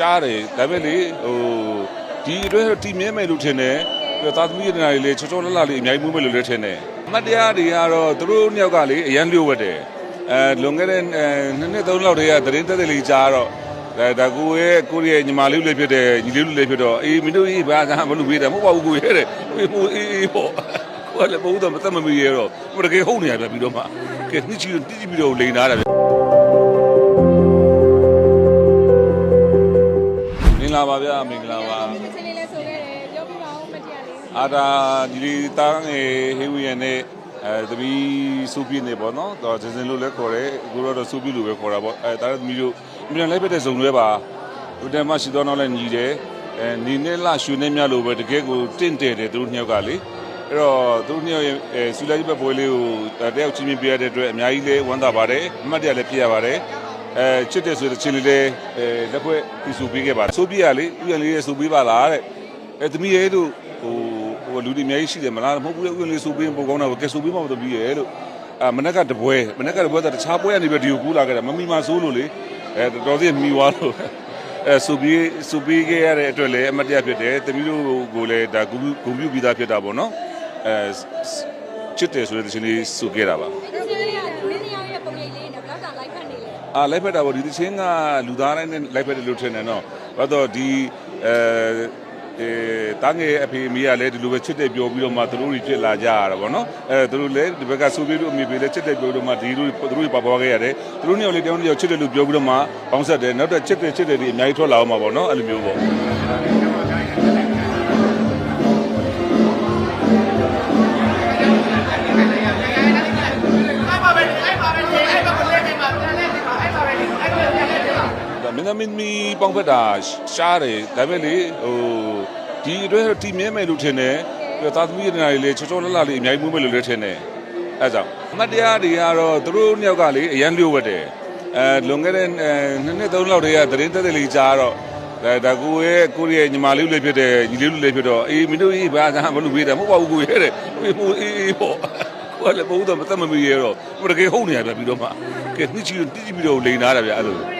ရှားတယ်ဒါပေမဲ့လေဟိုဒီအတွက်တီမြဲမယ်လို့ထင်တယ်ပြီးတော့သာသမီရတနာတွေလေချောချောလလလေးအများကြီးမွေးမယ်လို့လည်းထင်တယ်အမတ်တရားတွေကတော့သူတို့နှစ်ယောက်ကလေအရန်လျှို့ဝတ်တယ်အဲလွန်ခဲ့တဲ့အဲနှစ်နှစ်သုံးလောက်တည်းကသတင်းသက်သက်လေးကြားတော့ဒါဒါကိုရဲ့ကိုရဲ့ညီမလေးလေးဖြစ်တယ်ညီလေးလေးဖြစ်တော့အေးမင်းတို့ကြီးဘာသာမလို့ပေးတယ်မဟုတ်ပါဘူးကိုရဲ့တဲ့ဟိုအေးအေးပေါ့ကိုလည်းဘုံတော့မသက်မမီရတော့ဟိုတကယ်ဟုတ်နေရပြပြီးတော့မှကဲနှစ်ချီတိတိပြီးတော့လိန်ထားတာ အာဒါဒီလီတာငယ်ဟေးဝီယန်နဲ့အဲသမီးစူပီနေပေါ့နော်တော့စင်စင်လို့လည်းခေါ်တယ်အခုတော့စူပီလို့ပဲခေါ်တာပေါ့အဲဒါသမီးတို့မြန်လိုက်ပဲတဲ့ဇုံတွေပါဟိုတည်းမှရှိတော့တော့လည်းညီတယ်အဲနေနဲ့လရွှေနဲ့မြလို့ပဲတကယ်ကိုတင့်တယ်တယ်သူတို့နှစ်ယောက်ကလေအဲ့တော့သူတို့နှစ်ယောက်ရဲ့အဲဆူလိုက်ဘက်ပွဲလေးကိုတယောက်ချင်းချင်းပြရတဲ့အတွက်အများကြီးလေးဝမ်းသာပါတယ်အမှတ်တရလည်းပြရပါတယ်အဲချစ်တယ်ဆိုတဲ့ချင်းလေးလေးအဲလက်ဖွဲ့ပြဆူပေးခဲ့ပါတယ်ဆိုပြရလေဥယျာဉ်လေးရဲ့ဆူပေးပါလားတဲ့အဲသမီးရဲ့တို့ဟို ဟိုလူတွေအများကြီးရှိတယ်မလားမဟုတ်ဘူးလေဥယျာဉ်လေးဆိုပေးရင်ပိုကောင်းတာပဲကဲဆိုပေးမှမတော့ပြီးရဲ့လို့အာမနက်ကတပွဲမနက်ကတပွဲဆိုတခြားပွဲကနေပဲဒီကိုကူးလာခဲ့တာမမီမဆိုးလို့လေအဲတော်တော်ကြီးမိသွားလို့အဲဆိုပြီးဆိုပြီးခဲ့ရတဲ့အတွက်လည်းအမတ်တရားဖြစ်တယ်တမီးတို့ကိုလည်းဒါဂုဏ်ဂုဏ်ပြုပြီးသားဖြစ်တာပေါ့နော်အဲချစ်တယ်ဆိုတဲ့တခြင်းလေးဆိုခဲ့တာပါဒီချင်းလေးကမင်းယောက်ရဲ့ပုံရိပ်လေးနဲ့ဘလောက်တောင်လိုက်ဖက်နေလဲအာလိုက်ဖက်တာပေါ့ဒီတခြင်းကလူသားတိုင်းနဲ့လိုက်ဖက်တယ်လို့ထင်တယ်နော်ဘာတော့ဒီအဲ အဲတာငယ်အဖေအမေကလည်းဒီလိုပဲချစ်တဲ့ပြောပြီးတော့မှသူတို့တွေဖြစ်လာကြရတာပေါ့နော်အဲသူတို့လည်းဒီဘက်ကဆိုပြီးတော့အမေပေလည်းချစ်တဲ့ပြောပြီးတော့မှဒီလိုသူတို့တွေပါပွားခဲ့ရတယ်သူတို့နှစ်ယောက်လေးတောင်းတယောက်ချစ်တယ်လို့ပြောပြီးတော့မှပေါင်းဆက်တယ်နောက်တော့ချစ်တယ်ချစ်တယ်ဒီအများကြီးထွက်လာအောင်ပါပေါ့နော်အဲ့လိုမျိုးပေါ့ ဒါမင်းသမီးမီပေါင်းဖက်တာရှားတယ်ဒါပေမဲ့လေဟိုဒီအတွက်တီမြဲမယ်လို့ထင်တယ်ပြီးတော့သာသမီရတနာတွေလေချောချောလလလေးအများကြီးမွေးမယ်လို့လည်းထင်တယ်အဲဒါကြောင့်အမတ်တရားတွေကတော့သူတို့နှစ်ယောက်ကလေအရန်လျှို့ဝတ်တယ်အဲလွန်ခဲ့တဲ့အဲနှစ်နှစ်သုံးလောက်တည်းကသတင်းသက်သက်လေးကြားတော့ဒါဒါကိုရဲ့ကိုရဲ့ညီမလေးလေးဖြစ်တယ်ညီလေးလေးဖြစ်တော့အေးမင်းတို့ကြီးဘာသာမလို့ပေးတယ်မဟုတ်ပါဘူးကိုရဲ့တဲ့ဟိုအေးအေးပေါ့ကိုလည်းဘုံတော့မသက်မမီရတော့ဟိုတကယ်ဟုတ်နေရပြပြီးတော့မှကဲနှစ်ချီတိတိပြီးတော့လိန်ထားတာဗျအဲ့လိုကိုရီ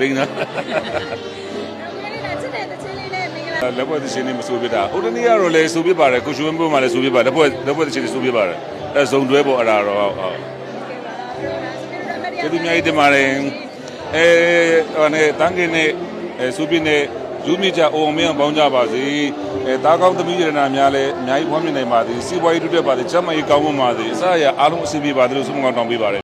လေးဝါလိန်တာကိုရီလေးချစ်တဲ့တချင်းလေးလေးမင်္ဂလာလက်ပွဲသချင်းလေးမဆိုပြတာဟိုတနေ့ကတော့လည်းဆိုပြပါတယ်ကိုရွှေဘုံမှာလည်းဆိုပြပါလက်ပွဲလက်ပွဲသချင်းလေးဆိုပြပါတယ်အဲဇုံတွဲပေါ့အဲ့ဒါတော့ဟုတ်ဟုတ်ကျေးဇူးအများကြီးတင်ပါတယ်အဲဟိုနဲ့တန်းကင်းနဲ့အဲစူပြင်းနဲ့လူမြင့်ကြအောင်မင်းအောင်ပေါင်းကြပါစေအဲတားကောင်းသမီးရတနာများလည်းအများကြီးဖွားမြင်နိုင်ပါသည်စီးပွားရေးတိုးတက်ပါသည်ကျန်းမာရေးကောင်းမွန်ပါသည်အစအရာအားလုံးအဆင်ပြေပါသည်လို့ဆုမကောင်းတောင်းပေးပါတယ်